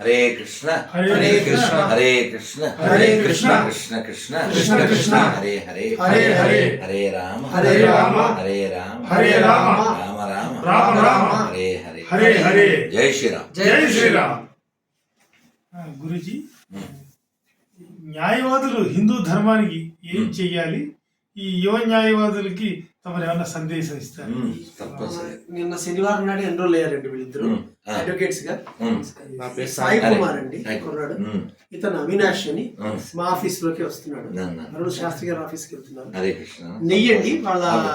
హరే కృష్ణ. హరే కృష్ణ. హరే కృష్ణ. హరే కృష్ణ. కృష్ణ కృష్ణ కృష్ణ. కృష్ణ. హరే హరే. హరే హరే. హరే. రామ. హరే రామ. హరే రామ. హరే రామ. రామ. రామ రామ. రామ. హరే హరే హరే. హరే జై శ్రీరామ్. జై శ్రీరామ్. గురుజీ న్యాయవాదులు హిందూ ధర్మానికి ఏం చెయ్యాలి? ఈ యువ న్యాయవాదులకి తమరు ఏమైనా సందేశం ఇస్తారు నిన్న శనివారం నాడు ఎన్రోల్ అయ్యారండి వీళ్ళిద్దరు. అడ్వకేట్స్గా. ఉమ్, నా పేరు సాయి కుమార్ అండి కుర్రాడు ఇతను అవినాష్ అని మా ఆఫీస్లోకి వస్తున్నాడు నాన్న. అరుణ్ శాస్త్రి గారి ఆఫీస్కి వెళ్తున్నారు హరే కృష్ణ. నెయ్యి అండి వాళ్ళ మా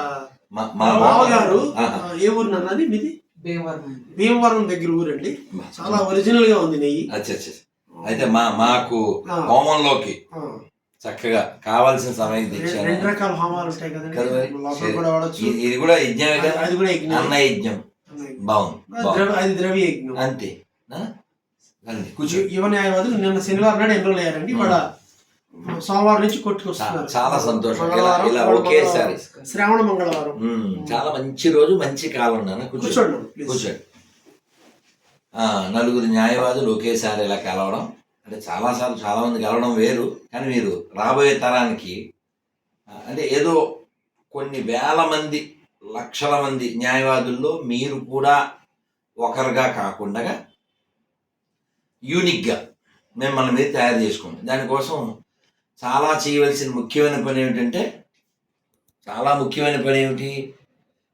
మా మా బావగారు ఆహా. ఆ, ఏ ఊరు అన్నది మీది? భీమవరం భీమవరం దగ్గర ఊరండి. చాలా ఒరిజినల్గా ఉంది నెయ్యి. అచ్చా అచ్చా అయితే మా మాకు. హోమంలోకి చక్కగా కావాల్సిన సమయం తెచ్చాను. రెండు రకాల హోమాలు ఉంటాయి కదండి. ఇది- కూడా యజ్ఞమే కదా? అది కూడా యజ్ఞం. అన్న యజ్ఞం. బాగుంది అది ద్రవ్య యజ్ఞం. అంతే. యువ న్యాయవాదులు నిన్న శనివారం నాడు ఎన్రోల్ అయ్యారండి. సోమవారం నుంచి కొట్టుకొస్తున్నారు. చాలా సంతోషం. ఇలా- ఒకేసారి. శ్రావణ మంగళవారం. చాలా మంచి రోజు మంచి కాలం నాన్న. కూర్చో. కూర్చోండి కూర్చోండి. నలుగురు న్యాయవాదులు ఒకేసారి ఇలా కలవడం అంటే చాలాసార్లు చాలా మంది కలవడం వేరు కానీ మీరు రాబోయే తరానికి అంటే ఏదో కొన్ని వేల మంది లక్షల మంది న్యాయవాదుల్లో మీరు కూడా ఒకరుగా కాకుండా యూనిక్గా మిమ్మల్ని మీరు తయారు చేసుకోండి. దానికోసం చాలా చేయవలసిన ముఖ్యమైన పని ఏమిటంటే చాలా ముఖ్యమైన పని ఏమిటి?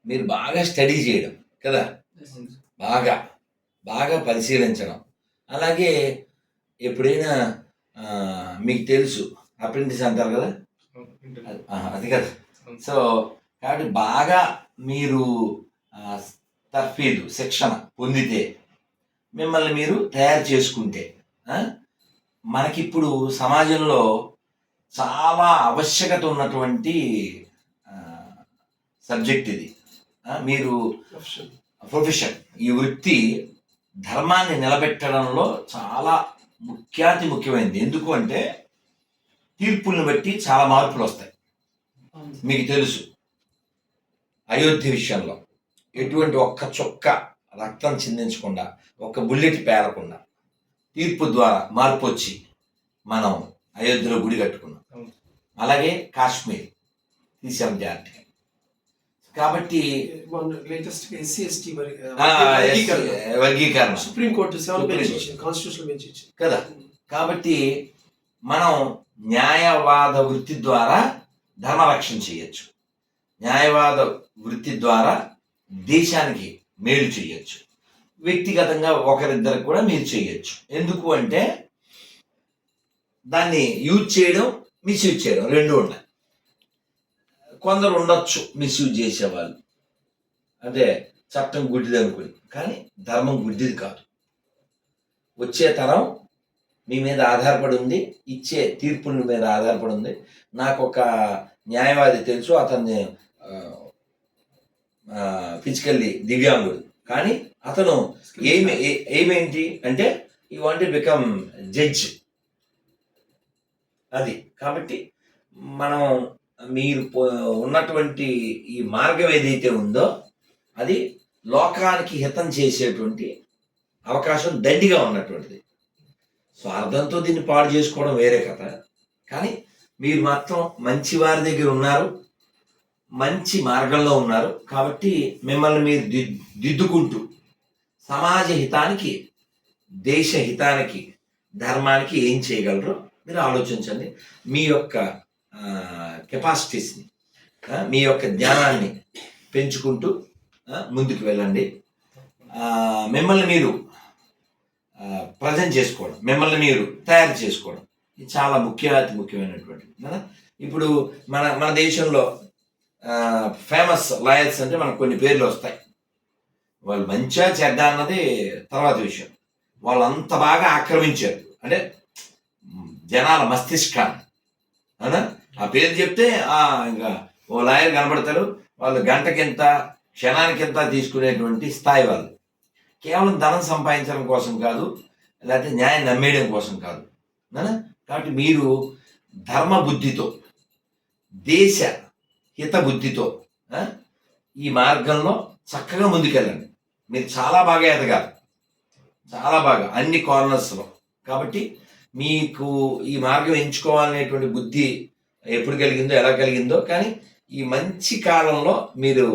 మీరు బాగా స్టడీ చేయడం కదా? బాగా బాగా పరిశీలించడం. అలాగే ఎప్పుడైనా మీకు తెలుసు అప్రెంటిస్ అంటారు కదా? అది- కదా. సో కాబట్టి బాగా మీరు తర్ఫీదు శిక్షణ పొందితే మిమ్మల్ని మీరు తయారు చేసుకుంటే మనకిప్పుడు సమాజంలో చాలా ఆవశ్యకత ఉన్నటువంటి సబ్జెక్ట్ ఇది. మీరు ప్రొఫెషన్. ఈ వృత్తి ధర్మాన్ని నిలబెట్టడంలో చాలా ముఖ్యాతి ముఖ్యమైనది. ఎందుకు అంటే తీర్పుల్ని బట్టి చాలా మార్పులు వస్తాయి. మీకు తెలుసు. అయోధ్య విషయంలో ఎటువంటి ఒక్క చుక్క రక్తం చిందించకుండా ఒక్క బుల్లెట్ పేలకుండా తీర్పు ద్వారా మార్పు వచ్చి మనం అయోధ్యలో గుడి కట్టుకున్నాం. అలాగే కాశ్మీర్. తీసాం జాతి కాబట్టి లేటెస్ట్ ఎస్సీ ఎస్టీ వర్గీకరణ. సుప్రీం కోర్టు సెవెన్ బెంచ్ ఇచ్చింది కాన్స్టిట్యూషన్ బెంచ్ ఇచ్చింది కదా? కాబట్టి మనం న్యాయవాద వృత్తి ద్వారా ధర్మరక్షణ చేయొచ్చు. న్యాయవాద వృత్తి ద్వారా దేశానికి మేలు చేయొచ్చు. వ్యక్తిగతంగా ఒకరిద్దరికి కూడా మీరు చేయొచ్చు. ఎందుకు అంటే దాన్ని యూజ్ చేయడం మిస్యూజ్ చేయడం రెండు ఉన్నాయి. కొందరు ఉండొచ్చు మిస్యూజ్ చేసేవాళ్ళు. అంటే చట్టం గుడ్డిది అనుకుని కానీ ధర్మం గుడ్డిది కాదు. వచ్చే తరం మీ మీద ఆధారపడి ఉంది ఇచ్చే తీర్పుల మీద ఆధారపడి ఉంది. నాకు ఒక న్యాయవాది తెలుసు అతన్ని ఫిజికల్లీ దివ్యాంగుడు. కానీ అతను ఏమి ఏ- ఏమేంటి అంటే ఈ వాంట్ బికమ్ జడ్జ్. అది. కాబట్టి మనం మీరు ఉన్నటువంటి ఈ మార్గం ఏదైతే ఉందో అది లోకానికి హితం చేసేటువంటి అవకాశం దండిగా ఉన్నటువంటిది. స్వార్థంతో దీన్ని పాడు చేసుకోవడం వేరే కథ. కానీ మీరు మాత్రం మంచి వారి దగ్గర ఉన్నారు మంచి మార్గంలో ఉన్నారు. కాబట్టి మిమ్మల్ని మీరు దిద్ దిద్దుకుంటూ సమాజ హితానికి దేశ హితానికి ధర్మానికి ఏం చేయగలరో మీరు ఆలోచించండి. మీ యొక్క కెపాసిటీస్ని మీ యొక్క జ్ఞానాన్ని పెంచుకుంటూ ముందుకు వెళ్ళండి. మిమ్మల్ని మీరు ప్రజెంట్ చేసుకోవడం మిమ్మల్ని మీరు తయారు చేసుకోవడం ఇది చాలా ముఖ్య అతి ముఖ్యమైనటువంటిది కదా? ఇప్పుడు మన మన దేశంలో ఫేమస్ లాయర్స్ అంటే మనకు కొన్ని పేర్లు వస్తాయి. వాళ్ళు మంచిగా చెడ్డ అన్నది తర్వాత విషయం. వాళ్ళు అంత బాగా ఆక్రమించారు. అంటే జనాల మస్తిష్కాన్ని అవునా? ఆ పేరు చెప్తే ఇంకా ఓ లాయర్ కనబడతారు వాళ్ళు గంటకింత క్షణానికింత తీసుకునేటువంటి స్థాయి వాళ్ళు. కేవలం ధనం సంపాదించడం కోసం కాదు లేకపోతే న్యాయం నమ్మేయడం కోసం కాదు. కాబట్టి మీరు ధర్మ బుద్ధితో దేశ హిత బుద్ధితో ఈ మార్గంలో చక్కగా ముందుకెళ్ళండి. మీరు చాలా బాగా ఎదగాలి. చాలా బాగా అన్ని కార్నర్స్లో కాబట్టి మీకు ఈ మార్గం ఎంచుకోవాలనేటువంటి బుద్ధి ఎప్పుడు కలిగిందో ఎలా కలిగిందో. కానీ ఈ మంచి కాలంలో మీరు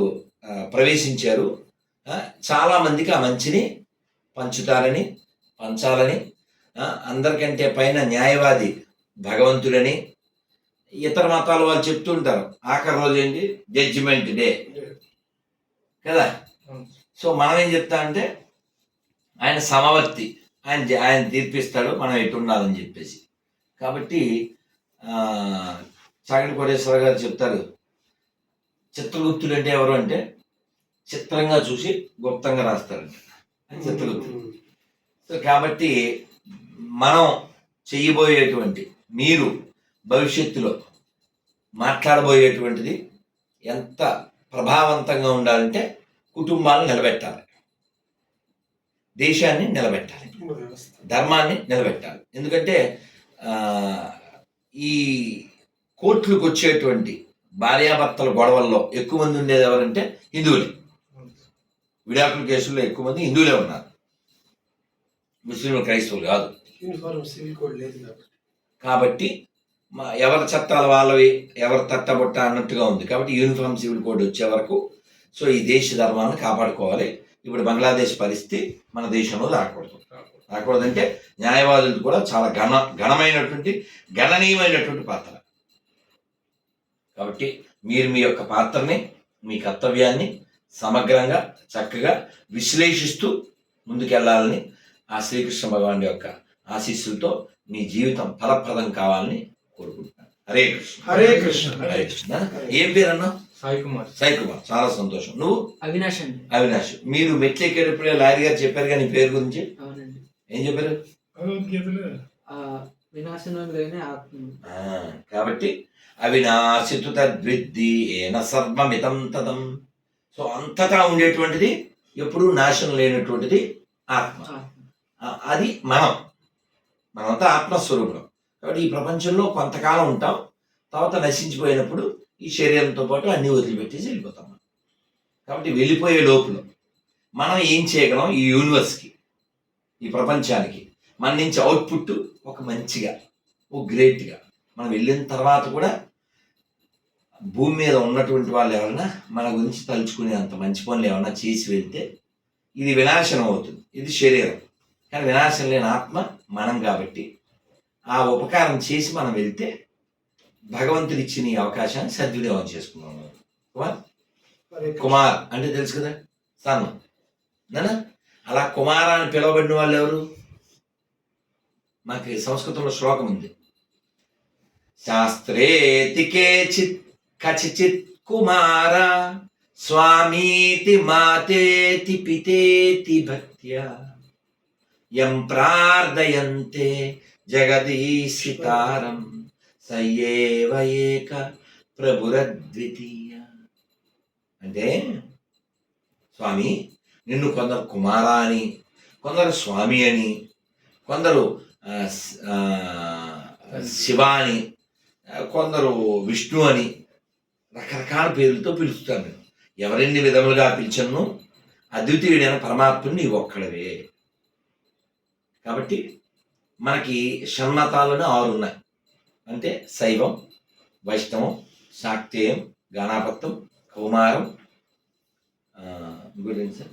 ప్రవేశించారు. చాలామందికి చాలా మందికి ఆ మంచిని పంచుతారని పంచాలని అందరికంటే పైన న్యాయవాది భగవంతుడని ఇతర మతాల వాళ్ళు చెప్తుంటారు ఆఖరి రోజు ఏంటి? జడ్జిమెంట్ డే కదా? సో మనం ఏం చెప్తా అంటే ఆయన సమవర్తి ఆయన ఆయన తీర్పిస్తాడు మనం ఎటు ఉండాలని చెప్పేసి. కాబట్టి ఆ, చాగంటి కోటేశ్వర గారు చెప్తారు చిత్రగుప్తుడు అంటే ఎవరు అంటే చిత్రంగా చూసి గుప్తంగా రాస్తారంట. చిత్రగుప్తుడు సో కాబట్టి మనం చెయ్యబోయేటువంటి మీరు భవిష్యత్తులో మాట్లాడబోయేటువంటిది ఎంత ప్రభావవంతంగా ఉండాలంటే కుటుంబాలను నిలబెట్టాలి. దేశాన్ని నిలబెట్టాలి. ధర్మాన్ని నిలబెట్టాలి. ఎందుకంటే ఈ కోర్టులకు వచ్చేటువంటి భార్యాభర్తల గొడవల్లో ఎక్కువ మంది ఉండేది ఎవరంటే హిందువులు. విడాకుల కేసుల్లో ఎక్కువ మంది హిందువులే ఉన్నారు. ముస్లింలు క్రైస్తవులు కాదు. యూనిఫారం సివిల్ కోడ్ లేదు కాబట్టి. కాబట్టి మా ఎవరి చట్టాలు వాళ్ళవి ఎవరి తట్టబుట్ట అన్నట్టుగా ఉంది. కాబట్టి యూనిఫామ్ సివిల్ కోడ్ వచ్చే వరకు సో ఈ దేశ ధర్మాన్ని కాపాడుకోవాలి. ఇప్పుడు బంగ్లాదేశ్ పరిస్థితి మన దేశంలో రాకూడదు. రాకూడదంటే న్యాయవాదులు కూడా చాలా ఘన ఘనమైనటువంటి గణనీయమైనటువంటి పాత్ర. కాబట్టి మీరు మీ యొక్క పాత్రని మీ కర్తవ్యాన్ని సమగ్రంగా చక్కగా విశ్లేషిస్తూ ముందుకెళ్ళాలని ఆ శ్రీకృష్ణ భగవాన్ యొక్క ఆశీస్సులతో మీ జీవితం ఫలప్రదం కావాలని కోరుకుంటున్నాను. హరే కృష్ణ. హరే కృష్ణ. హరే కృష్ణ. ఏం పేరు అన్నా సాయి కుమార్. సాయి కుమార్. చాలా సంతోషం. నువ్వు? అవినాష్ అండి. అవినాష్. మీరు మెట్లు ఎక్కేటప్పుడే లారీ గారు చెప్పారు కానీ పేరు గురించి? అవునండి. ఏం చెప్పారు? ఆ వినాశనంలోనే ఆత్మ. ఆ, కాబట్టి అవినాశితు తద్విద్ది ఏన సర్వమితం తదం. సో అంతటా ఉండేటువంటిది ఎప్పుడూ నాశనం లేనటువంటిది ఆత్మ. అది మనం. మనమంతా ఆత్మస్వరూపులం. కాబట్టి ఈ ప్రపంచంలో కొంతకాలం ఉంటాం తర్వాత నశించిపోయినప్పుడు ఈ శరీరంతో పాటు అన్ని వదిలిపెట్టేసి వెళ్ళిపోతాం మనం. కాబట్టి వెళ్ళిపోయే లోపల మనం ఏం చేయగలం ఈ యూనివర్స్కి ఈ ప్రపంచానికి? మన నుంచి అవుట్పుట్ ఒక మంచిగా ఒక గ్రేట్గా మనం వెళ్ళిన తర్వాత కూడా భూమి మీద ఉన్నటువంటి వాళ్ళు ఎవరైనా మన గురించి తలుచుకునే అంత మంచి పనులు ఏమైనా చేసి వెళ్తే ఇది వినాశనం అవుతుంది. ఇది శరీరం. కానీ వినాశం లేని ఆత్మ మనం కాబట్టి ఆ ఉపకారం చేసి మనం వెళ్తే భగవంతుడు ఇచ్చిన ఈ అవకాశాన్ని సద్వినియోగం చేసుకున్నాం కుమార్. కుమార్ అంటే తెలుసు కదా? సన్ నానా? అలా కుమార అని పిలువబడిన వాళ్ళు ఎవరు? మాకు సంస్కృతంలో శ్లోకం ఉంది. శాస్త్రేతి కేచిత్ కచిచిత్ కుమార స్వామీతి మాతేతి పితేతి భక్త్యా. యం ప్రార్థయంతే జగదీశితారం సయేవ ఏక ప్రభురద్వితీయ. అంటే స్వామి నిన్ను కొందరు కుమార అని కొందరు స్వామి అని కొందరు శివ అని కొందరు విష్ణు అని రకరకాల పేర్లతో పిలుస్తాను నేను ఎవరెన్ని విధములుగా పిలిచను అద్వితీయుడైన పరమాత్ముని నీవు ఒక్కడవే. కాబట్టి మనకి షణ్మతాలను ఆరు ఉన్నాయి. అంటే శైవం వైష్ణవం శాక్తేయం గణాపత్యం కౌమారం గురించి ఇంకోటి సార్?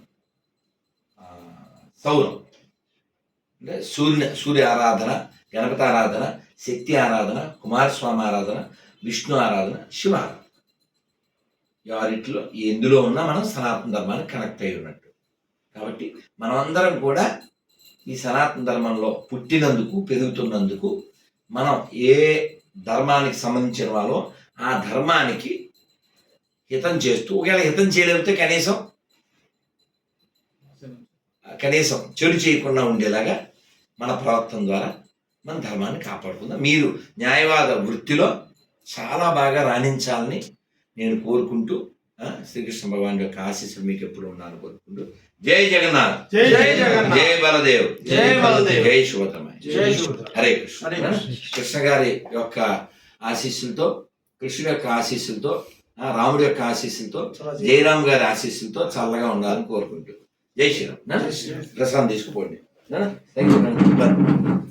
సౌరం. అంటే సూర్య సూర్య ఆరాధన గణపతి ఆరాధన శక్తి ఆరాధన కుమారస్వామి ఆరాధన విష్ణు ఆరాధన శివ ఆరాధన. ఎవరిట్లో ఎందులో ఉన్నా మనం సనాతన ధర్మానికి కనెక్ట్ అయి ఉన్నట్టు. కాబట్టి మనమందరం కూడా ఈ సనాతన ధర్మంలో పుట్టినందుకు పెరుగుతున్నందుకు మనం ఏ ధర్మానికి సంబంధించిన వాళ్ళో ఆ ధర్మానికి హితం చేస్తూ ఒకవేళ హితం చేయలేకపోతే కనీసం కనీసం చెడు చేయకుండా ఉండేలాగా మన ప్రవర్తన ద్వారా మన ధర్మాన్ని కాపాడుకుందాం. మీరు న్యాయవాద వృత్తిలో చాలా బాగా రాణించాలని నేను కోరుకుంటూ శ్రీకృష్ణ భగవాన్ యొక్క ఆశీస్సులు మీకు ఎప్పుడు ఉన్నాను కోరుకుంటూ. జై జగన్నాథ్. జై జగన్నాథ్. జై బలదేవ్. జై బలదేవ్. జై శివతమయ జై. హరే కృష్ణ. హరే కృష్ణ. గారి యొక్క ఆశీస్సులతో కృష్ణుడి యొక్క ఆశీస్సులతో ఆ, రాముడి యొక్క ఆశీస్సులతో జయరామ్ గారి ఆశీస్సులతో చల్లగా ఉండాలని కోరుకుంటూ. జై శ్రీరామ్. నా? జై శ్రీరామ్. ప్రసాదం తీసుకుపోండి. Thank you